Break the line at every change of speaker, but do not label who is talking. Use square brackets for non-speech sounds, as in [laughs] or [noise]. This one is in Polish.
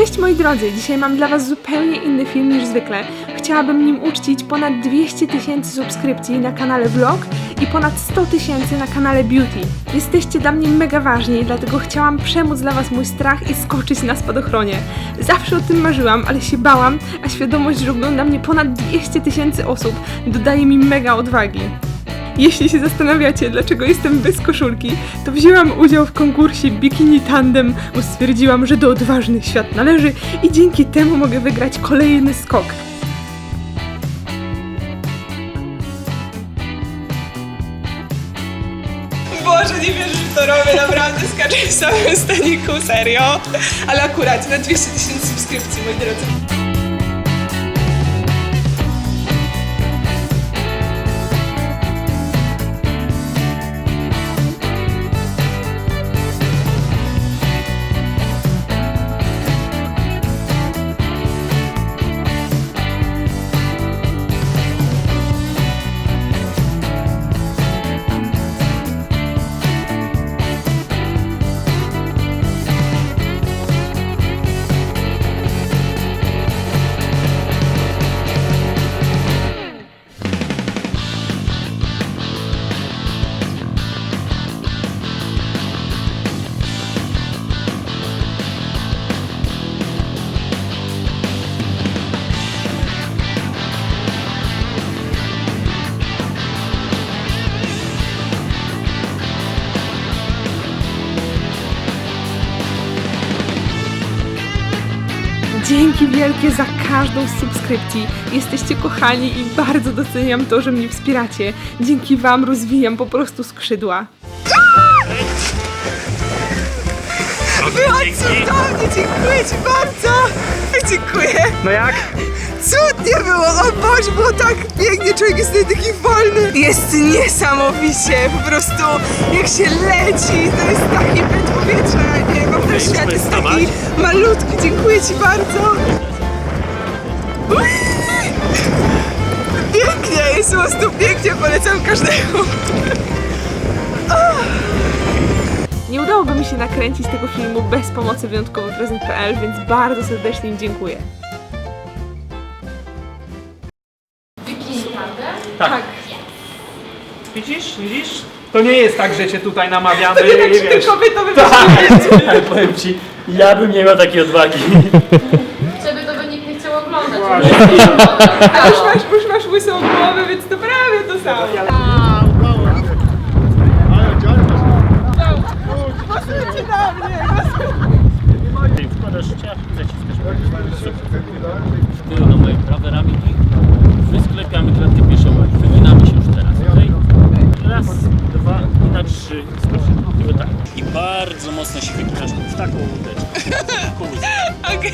Cześć moi drodzy, dzisiaj mam dla Was zupełnie inny film niż zwykle. Chciałabym nim uczcić ponad 200 tysięcy subskrypcji na kanale Vlog i ponad 100 tysięcy na kanale Beauty. Jesteście dla mnie mega ważni, dlatego chciałam przemóc dla Was mój strach i skoczyć na spadochronie. Zawsze o tym marzyłam, ale się bałam, a świadomość, że ogląda mnie ponad 200 tysięcy osób dodaje mi mega odwagi. Jeśli się zastanawiacie, dlaczego jestem bez koszulki, to wzięłam udział w konkursie Bikini Tandem, bo stwierdziłam, że do odważnych świat należy i dzięki temu mogę wygrać kolejny skok. Boże, nie wierzę, że to robię, naprawdę skaczę w samym staniku, serio. Ale akurat na 200 tysięcy subskrypcji, moi drodzy. Dzięki wielkie za każdą z subskrypcji. Jesteście kochani i bardzo doceniam to, że mnie wspieracie. Dzięki Wam rozwijam po prostu skrzydła. Było cudownie, dziękuję Ci bardzo! Dziękuję!
No jak?
Cudnie było! O Boże, było tak pięknie, człowiek jest wtedy taki wolny. Jest niesamowicie, po prostu jak się leci, to jest taki byt powietrza, nie wiem, ten świat jest taki malutki, dziękuję Ci bardzo. Pięknie, jest po prostu pięknie, polecam każdemu. Nie udałoby mi się nakręcić tego filmu bez pomocy wyjątkowoprezent.pl, więc bardzo serdecznie im dziękuję.
Tak. Widzisz, widzisz? To nie jest tak, że cię tutaj namawiamy
To nie tak, że
wiesz.
tylko [laughs] wy to
Tak.
Ale powiem ci, ja bym nie miał takiej odwagi.
Żeby to by nikt nie chciał oglądać.
A już masz, już masz łysą głowę, więc to prawie to samo. Pasujcie na mnie!
I zaciskasz. Tył do mojej prawej ramię i wysklepiamy klatkę piersiową. Wyginamy się już teraz, okej? Raz, dwa i na trzy skoczymy. Tylko tak. I bardzo mocno się wyginasz w. Taką łódeczkę. [laughs]
Okej.